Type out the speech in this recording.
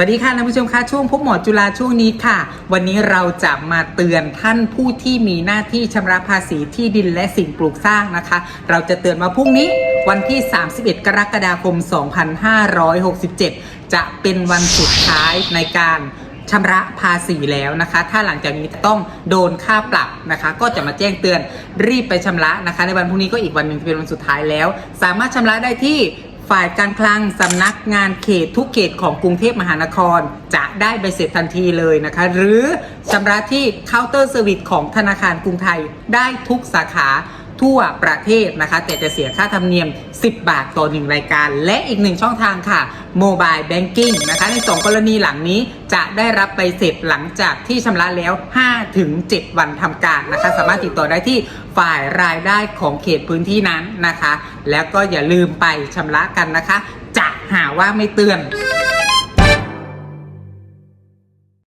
วัสดีค่ะท่านผู้ชมค่ะช่วงพบหมอจุฬาช่วงนี้ค่ะ วันนี้เราจะมาเตือนท่านผู้ที่มีหน้าที่ชำระภาษีที่ดินและสิ่งปลูกสร้างนะคะ เราจะเตือนมาพรุ่งนี้วันที่ 31 กรกฎาคม 2567 จะเป็นวันสุดท้ายในการชำระภาษีแล้วนะคะ ถ้าหลังจากนี้ต้องโดนค่าปรับนะคะ ก็จะมาแจ้งเตือนรีบไปชำระนะคะ ในวันพรุ่งนี้ก็อีกวันหนึ่งเป็นวันสุดท้ายแล้ว สามารถชำระได้ที่ ฝ่ายการคลังสำนักงานเขตทุกเขตของกรุงเทพมหานคร จะได้ใบเสร็จทันทีเลยนะคะ หรือชำระที่เคาน์เตอร์เซอร์วิสของธนาคารกรุงไทยได้ทุกสาขา ทั่วประเทศนะคะ แต่จะเสียค่าธรรมเนียม 10 บาทต่อหนึ่งรายการ และอีกหนึ่งช่องทางค่ะโมบายแบงกิ้งนะคะ ใน 2 กรณีหลังนี้จะได้รับใบเสร็จหลังจากที่ชำระแล้ว 5-7 วันทำการนะคะ สามารถติดต่อได้ที่ฝ่ายรายได้ของเขตพื้นที่นั้นนะคะ แล้วก็อย่าลืมไปชำระกันนะคะ จะหาว่าไม่เตือน